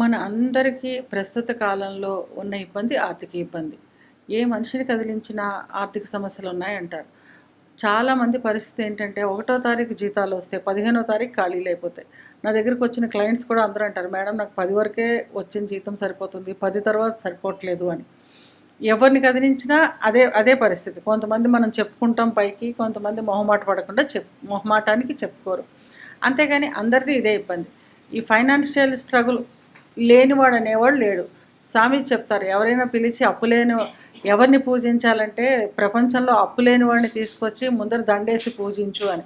మన అందరికీ ప్రస్తుత కాలంలో ఉన్న ఇబ్బంది ఆర్థిక ఇబ్బంది. ఏ మనిషిని కదిలించినా ఆర్థిక సమస్యలు ఉన్నాయంటారు. చాలామంది పరిస్థితి ఏంటంటే ఒకటో తారీఖు జీతాలు వస్తే పదిహేనో తారీఖు ఖాళీలు అయిపోతాయి నా దగ్గరికి వచ్చిన క్లయింట్స్ కూడా అందరూ అంటారు మేడం నాకు పది వరకే వచ్చిన జీతం సరిపోతుంది పది తర్వాత సరిపోవట్లేదు అని. ఎవరిని కదిలించినా అదే అదే పరిస్థితి. కొంతమంది మనం చెప్పుకుంటాం పైకి కొంతమంది మొహమాట పడకుండా చెప్ మొహమాటానికి చెప్పుకోరు. అంతేగాని అందరిది ఇదే ఇబ్బంది. ఈ ఫైనాన్షియల్ స్ట్రగుల్ లేనివాడు అనేవాడు లేడు. స్వామి చెప్తారు ఎవరైనా పిలిచి అప్పు లేని ఎవరిని పూజించాలంటే ప్రపంచంలో అప్పు లేనివాడిని తీసుకొచ్చి ముందర దండేసి పూజించు అని.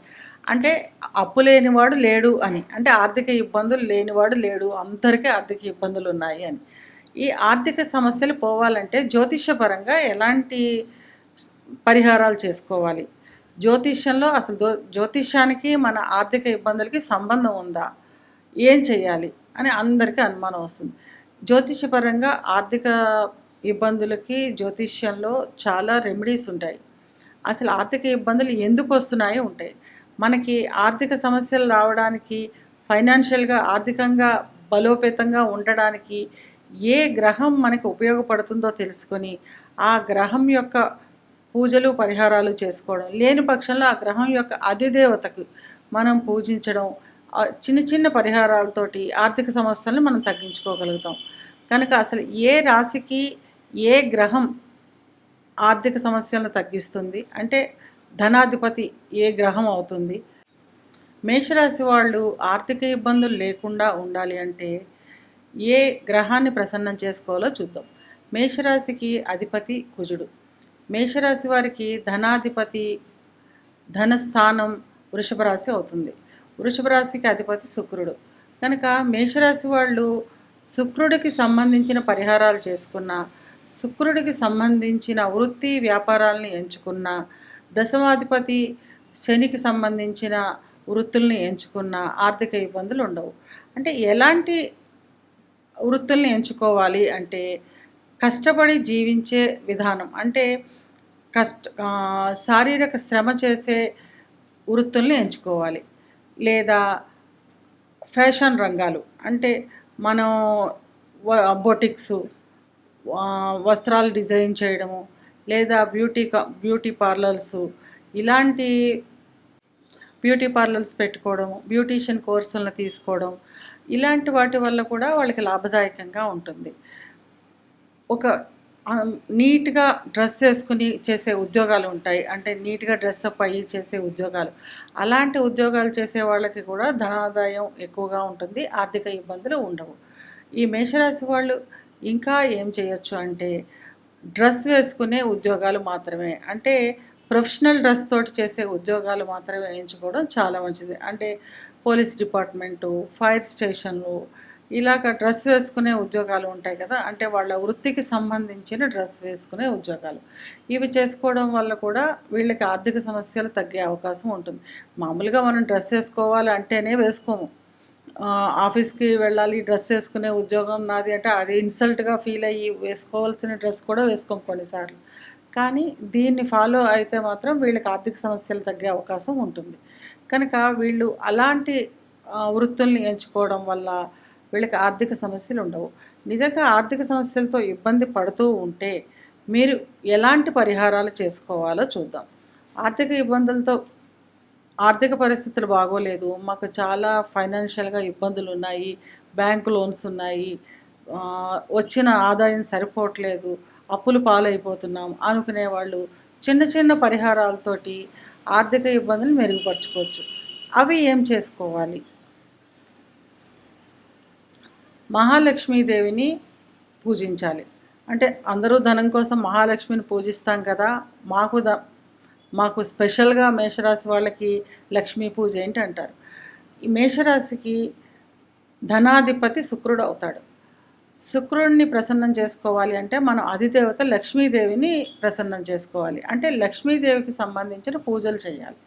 అంటే అప్పు లేనివాడు లేడు అని. అంటే ఆర్థిక ఇబ్బందులు లేనివాడు లేడు. అందరికీ ఆర్థిక ఇబ్బందులు ఉన్నాయి అని. ఈ ఆర్థిక సమస్యలు పోవాలంటే జ్యోతిష్యపరంగా ఎలాంటి పరిహారాలు చేసుకోవాలి? జ్యోతిష్యంలో అసలు జ్యోతిష్యానికి మన ఆర్థిక ఇబ్బందులకి సంబంధం ఉందా? ఏం చేయాలి? అని అందరికీ అనుమానం వస్తుంది. జ్యోతిష్యపరంగా ఆర్థిక ఇబ్బందులకి జ్యోతిష్యంలో చాలా రెమెడీస్ ఉంటాయి. అసలు ఆర్థిక ఇబ్బందులు ఎందుకు వస్తున్నాయి ఉంటాయి. మనకి ఆర్థిక సమస్యలు రావడానికి ఫైనాన్షియల్గా ఆర్థికంగా బలోపేతంగా ఉండడానికి ఏ గ్రహం మనకి ఉపయోగపడుతుందో తెలుసుకొని ఆ గ్రహం యొక్క పూజలు పరిహారాలు చేసుకోవడం లేని పక్షంలో ఆ గ్రహం యొక్క అధిదేవతకు మనం పూజించడం చిన్న చిన్న పరిహారాలతోటి ఆర్థిక సమస్యలను మనం తగ్గించుకోగలుగుతాం. కనుక అసలు ఏ రాశికి ఏ గ్రహం ఆర్థిక సమస్యలను తగ్గిస్తుంది? అంటే ధనాధిపతి ఏ గ్రహం అవుతుంది? మేషరాశి వాళ్ళు ఆర్థిక ఇబ్బందులు లేకుండా ఉండాలి అంటే ఏ గ్రహాన్ని ప్రసన్నం చేసుకోవాలో చూద్దాం. మేషరాశికి అధిపతి కుజుడు. మేషరాశి వారికి ధనాధిపతి ధనస్థానం వృషభ రాశి అవుతుంది. వృషభ రాశికి అధిపతి శుక్రుడు. కనుక మేషరాశి వాళ్ళు శుక్రుడికి సంబంధించిన పరిహారాలు చేసుకున్న శుక్రుడికి సంబంధించిన వృత్తి వ్యాపారాలను ఎంచుకున్న దశమాధిపతి శనికి సంబంధించిన వృత్తుల్ని ఎంచుకున్న ఆర్థిక ఇబ్బందులు ఉండవు. అంటే ఎలాంటి వృత్తుల్ని ఎంచుకోవాలి అంటే కష్టపడి జీవించే విధానం. అంటే కష్ట శారీరక శ్రమ చేసే వృత్తుల్ని ఎంచుకోవాలి. లేదా ఫ్యాషన్ రంగాలు. అంటే మనం బొటిక్స్ వస్త్రాలు డిజైన్ చేయడము లేదా బ్యూటీ బ్యూటీ పార్లర్స్ ఇలాంటి బ్యూటీ పార్లర్స్ పెట్టుకోవడం బ్యూటీషియన్ కోర్సులను తీసుకోవడం ఇలాంటి వాటి వల్ల కూడా వాళ్ళకి లాభదాయకంగా ఉంటుంది. ఒక నీట్గా డ్రెస్ వేసుకుని చేసే ఉద్యోగాలు ఉంటాయి. అంటే నీట్గా డ్రెస్అప్ అయ్యి చేసే ఉద్యోగాలు. అలాంటి ఉద్యోగాలు చేసే వాళ్ళకి కూడా ధనాదాయం ఎక్కువగా ఉంటుంది. ఆర్థిక ఇబ్బందులు ఉండవు. ఈ మేషరాశి వాళ్ళు ఇంకా ఏం చేయొచ్చు అంటే డ్రెస్ వేసుకునే ఉద్యోగాలు మాత్రమే. అంటే ప్రొఫెషనల్ డ్రెస్ తోటి చేసే ఉద్యోగాలు మాత్రమే ఎంచుకోవడం చాలా మంచిది. అంటే పోలీస్ డిపార్ట్మెంటు ఫైర్ స్టేషన్లు ఇలాగ డ్రెస్ వేసుకునే ఉద్యోగాలు ఉంటాయి కదా అంటే వాళ్ళ వృత్తికి సంబంధించిన డ్రెస్ వేసుకునే ఉద్యోగాలు. ఇవి చేసుకోవడం వల్ల కూడా వీళ్ళకి ఆర్థిక సమస్యలు తగ్గే అవకాశం ఉంటుంది. మామూలుగా మనం డ్రెస్ వేసుకోవాలి అంటేనే వేసుకోము. ఆఫీస్కి వెళ్ళాలి డ్రెస్ వేసుకునే ఉద్యోగం నాది అంటే అది ఇన్సల్ట్గా ఫీల్ అయ్యి వేసుకోవాల్సిన డ్రెస్ కూడా వేసుకోం కొన్నిసార్లు. కానీ దీన్ని ఫాలో అయితే మాత్రం వీళ్ళకి ఆర్థిక సమస్యలు తగ్గే అవకాశం ఉంటుంది. కనుక వీళ్ళు అలాంటి వృత్తుల్ని ఎంచుకోవడం వల్ల వీళ్ళకి ఆర్థిక సమస్యలు ఉండవు. నిజంగా ఆర్థిక సమస్యలతో ఇబ్బంది పడుతూ ఉంటే మీరు ఎలాంటి పరిహారాలు చేసుకోవాలో చూద్దాం. ఆర్థిక ఇబ్బందులతో ఆర్థిక పరిస్థితులు బాగోలేదు. మాకు చాలా ఫైనాన్షియల్గా ఇబ్బందులు ఉన్నాయి. బ్యాంక్ లోన్స్ ఉన్నాయి. వచ్చిన ఆదాయం సరిపోవట్లేదు. అప్పులు పాలైపోతున్నాం అనుకునే వాళ్ళు చిన్న చిన్న పరిహారాలతోటి ఆర్థిక ఇబ్బందులు మెరుగుపరచుకోవచ్చు. అవి ఏం చేసుకోవాలి? మహాలక్ష్మీదేవిని పూజించాలి. అంటే అందరూ ధనం కోసం మహాలక్ష్మిని పూజిస్తాం కదా మాకు ద మాకు స్పెషల్గా మేషరాశి వాళ్ళకి లక్ష్మీ పూజ ఏంటి అంటారు ఈ మేషరాశికి ధనాధిపతి శుక్రుడు అవుతాడు. శుక్రుడిని ప్రసన్నం చేసుకోవాలి అంటే మనం అధిదేవత లక్ష్మీదేవిని ప్రసన్నం చేసుకోవాలి. అంటే లక్ష్మీదేవికి సంబంధించిన పూజలు చేయాలి.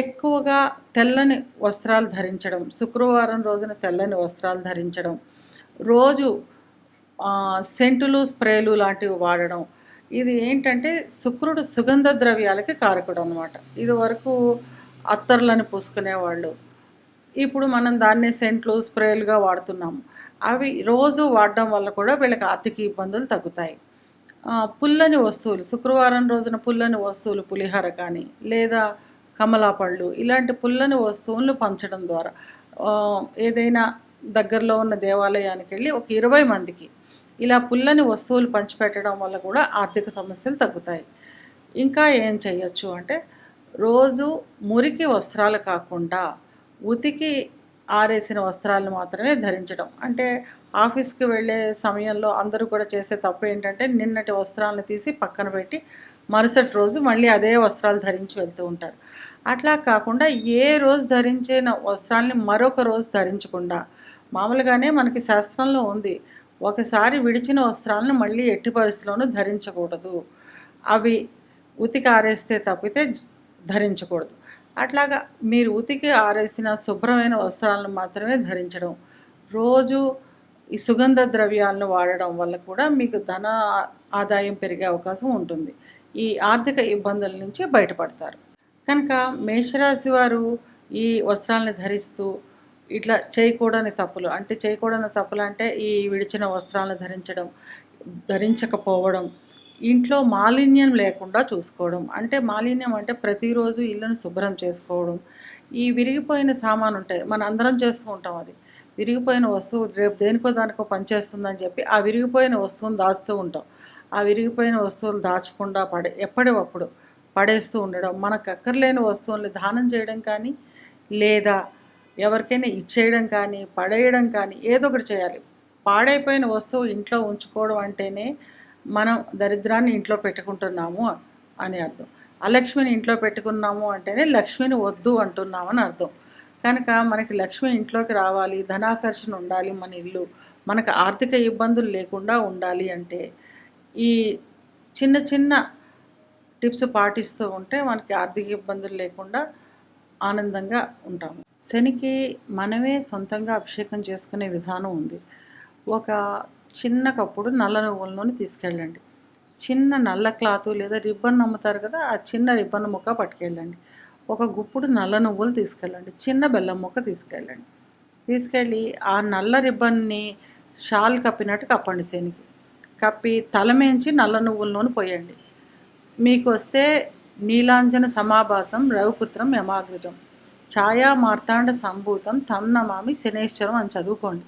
ఎక్కువగా తెల్లని వస్త్రాలు ధరించడం శుక్రవారం రోజున తెల్లని వస్త్రాలు ధరించడం రోజు సెంటులు స్ప్రేలు లాంటివి వాడడం. ఇది ఏంటంటే శుక్రుడు సుగంధ ద్రవ్యాలకి కారకుడు అనమాట ఇది వరకు అత్తర్లను పూసుకునేవాళ్ళు. ఇప్పుడు మనం దాన్ని సెంట్లు స్ప్రేలుగా వాడుతున్నాము. అవి రోజు వాడడం వల్ల కూడా వీళ్ళకి ఆర్థిక ఇబ్బందులు తగ్గుతాయి. పుల్లని వస్తువులు శుక్రవారం రోజున పుల్లని వస్తువులు పులిహోర కానీ లేదా కమలా పళ్ళు ఇలాంటి పుల్లని వస్తువులను పంచడం ద్వారా ఏదైనా దగ్గరలో ఉన్న దేవాలయానికి వెళ్ళి ఒక ఇరవై మందికి ఇలా పుల్లని వస్తువులు పంచిపెట్టడం వల్ల కూడా ఆర్థిక సమస్యలు తగ్గుతాయి. ఇంకా ఏం చేయొచ్చు అంటే రోజు మురికి వస్త్రాలు కాకుండా ఉతికి ఆరేసిన వస్త్రాలను మాత్రమే ధరించడం. అంటే ఆఫీస్కి వెళ్ళే సమయంలో అందరూ కూడా చేసే తప్పు ఏంటంటే నిన్నటి వస్త్రాలను తీసి పక్కన పెట్టి మరుసటి రోజు మళ్ళీ అదే వస్త్రాలు ధరించి వెళ్తూ ఉంటారు. అట్లా కాకుండా ఏ రోజు ధరించిన వస్త్రాలని మరొక రోజు ధరించకుండా మామూలుగానే మనకి శాస్త్రంలో ఉంది ఒకసారి విడిచిన వస్త్రాలను మళ్ళీ ఎట్టి పరిస్థితుల్లోనూ ధరించకూడదు. అవి ఉతికి ఆరేస్తే తప్పితే ధరించకూడదు. అట్లాగా మీరు ఉతికి ఆరేసిన శుభ్రమైన వస్త్రాలను మాత్రమే ధరించడం రోజు ఈ సుగంధ ద్రవ్యాలను వాడడం వల్ల కూడా మీకు ధన ఆదాయం పెరిగే అవకాశం ఉంటుంది. ఈ ఆర్థిక ఇబ్బందుల నుంచి బయటపడతారు. కనుక మేషరాశి వారు ఈ వస్త్రాలను ధరిస్తూ ఇట్లా చేయకూడని తప్పులు అంటే చేయకూడని తప్పులు అంటే ఈ విడిచిన వస్త్రాలను ధరించడం ధరించకపోవడం ఇంట్లో మాలిన్యం లేకుండా చూసుకోవడం అంటే మాలిన్యం అంటే ప్రతిరోజు ఇల్లును శుభ్రం చేసుకోవడం ఈ విరిగిపోయిన సామాను ఉంటాయి మన అందరం చేస్తూ ఉంటాం అది. విరిగిపోయిన వస్తువు రేపు దేనికో దానికో పనిచేస్తుందని చెప్పి ఆ విరిగిపోయిన వస్తువును దాస్తూ ఉంటాం. ఆ విరిగిపోయిన వస్తువులు దాచకుండా పడే ఎప్పటికప్పుడు పడేస్తూ ఉండడం. మనకు అక్కర్లేని వస్తువుల్ని దానం చేయడం కానీ లేదా ఎవరికైనా ఇచ్చేయడం కానీ పడేయడం కానీ ఏదో ఒకటి చేయాలి. పాడైపోయిన వస్తువు ఇంట్లో ఉంచుకోవడం అంటేనే మనం దరిద్రాన్ని ఇంట్లో పెట్టుకుంటున్నాము అని అర్థం. అలక్ష్మిని ఇంట్లో పెట్టుకున్నాము అంటేనే లక్ష్మిని వద్దు అంటున్నామని అర్థం. కనుక మనకి లక్ష్మి ఇంట్లోకి రావాలి ధనాకర్షణ ఉండాలి మన ఇల్లు మనకు ఆర్థిక ఇబ్బందులు లేకుండా ఉండాలి అంటే ఈ చిన్న చిన్న టిప్స్ పాటిస్తూ ఉంటే మనకి ఆర్థిక ఇబ్బందులు లేకుండా ఆనందంగా ఉంటాము శనికి మనమే సొంతంగా అభిషేకం చేసుకునే విధానం ఉంది. ఒక చిన్న కప్పుడు నల్ల నువ్వుల నూనె తీసుకెళ్ళండి. చిన్న నల్ల క్లాత్ లేదా రిబ్బన్ అమ్ముతారు కదా ఆ చిన్న రిబ్బన్ ముక్క పట్టుకెళ్ళండి. ఒక గుప్పుడు నల్ల నువ్వులు తీసుకెళ్ళండి. చిన్న బెల్లం ముక్క తీసుకెళ్ళండి. తీసుకెళ్ళి ఆ నల్ల రిబ్బన్ని షాల్ కప్పినట్టు కప్పండి శనికి. కప్పి తలమేంచి నల్ల నువ్వుల పోయండి. మీకు వస్తే నీలాంజన సమాభాసం రవిపుత్రం యమాగ్రజం. ఛాయా మార్తాండ సంభూతం తమ్నమామి శనేశ్వరం అని చదువుకోండి.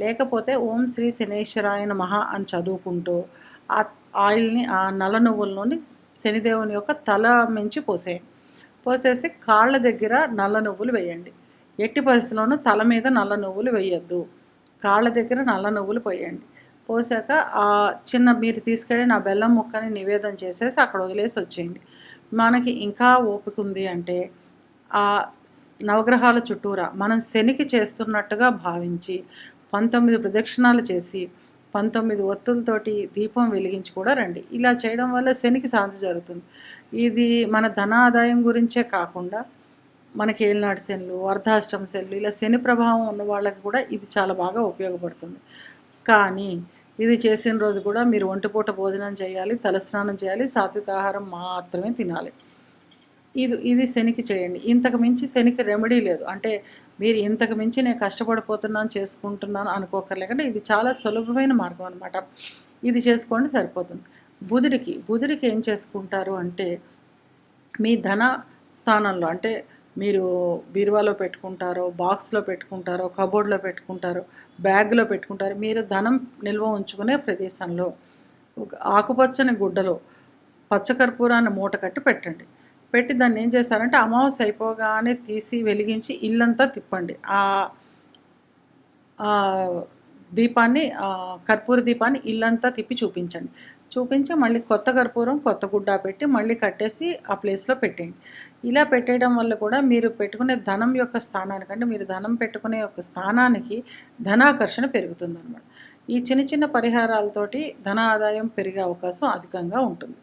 లేకపోతే ఓం శ్రీ శనేశ్వరాయన మహా అని చదువుకుంటూ ఆ ఆయిల్ని ఆ నల్ల నువ్వుల్లోని శనిదేవుని యొక్క తల మించి పోసేయండి. పోసేసి కాళ్ళ దగ్గర నల్ల నువ్వులు వేయండి. ఎట్టి పరిస్థితుల్లోనూ తల మీద నల్ల నువ్వులు వేయొద్దు. కాళ్ళ దగ్గర నల్ల నువ్వులు పోయండి. పోసాక ఆ చిన్న మీరు తీసుకెళ్ళి నా బెల్లం ముక్కని నివేదన చేసేసి అక్కడ వదిలేసి వచ్చేయండి. మనకి ఇంకా ఓపిక ఉంది అంటే ఆ నవగ్రహాల చుట్టూరా మనం శనికి చేస్తున్నట్టుగా భావించి పంతొమ్మిది ప్రదక్షిణాలు చేసి పంతొమ్మిది ఒత్తులతోటి దీపం వెలిగించి కూడా రండి. ఇలా చేయడం వల్ల శనికి శాంతి జరుగుతుంది. ఇది మన ధన ఆదాయం గురించే కాకుండా మనకి ఏలినాటి శనులు అర్ధాష్టమ శనులు ఇలా శని ప్రభావం ఉన్న వాళ్ళకి కూడా ఇది చాలా బాగా ఉపయోగపడుతుంది. కానీ ఇది చేసిన రోజు కూడా మీరు ఒంటిపూట భోజనం చేయాలి తలస్నానం చేయాలి సాత్విక ఆహారం మాత్రమే తినాలి. ఇది ఇది శనికి చేయండి. ఇంతకు మించి శనికి రెమెడీ లేదు. అంటే మీరు ఇంతకు మించి నేను కష్టపడిపోతున్నాను చేసుకుంటున్నాను అనుకోకర్లేకంటే ఇది చాలా సులభమైన మార్గం అనమాట ఇది చేసుకోండి సరిపోతుంది. బుధుడికి బుధుడికి ఏం చేసుకుంటారు అంటే మీ ధన స్థానంలో అంటే మీరు బీరువాలో పెట్టుకుంటారో బాక్స్లో పెట్టుకుంటారో కబోర్డ్లో పెట్టుకుంటారో బ్యాగ్లో పెట్టుకుంటారో మీరు ధనం నిల్వ ఉంచుకునే ప్రదేశంలో ఒక ఆకుపచ్చని గుడ్డలో పచ్చకర్పూరాన్ని మూట కట్టి పెట్టండి. పెట్టి దాన్ని ఏం చేస్తారంటే అమావాస్య అయిపోగానే తీసి వెలిగించి ఇల్లంతా తిప్పండి. ఆ దీపాన్ని కర్పూర దీపాన్ని ఇల్లంతా తిప్పి చూపించండి. చూపించి మళ్ళీ కొత్త కర్పూరం కొత్త గుడ్డ పెట్టి మళ్ళీ కట్టేసి ఆ ప్లేస్లో పెట్టేయండి. ఇలా పెట్టేయడం వల్ల కూడా మీరు పెట్టుకునే ధనం యొక్క స్థానానికంటే మీరు ధనం పెట్టుకునే యొక్క స్థానానికి ధనాకర్షణ పెరుగుతుంది ఈ చిన్న చిన్న పరిహారాలతోటి ధన ఆదాయం పెరిగే అవకాశం అధికంగా ఉంటుంది.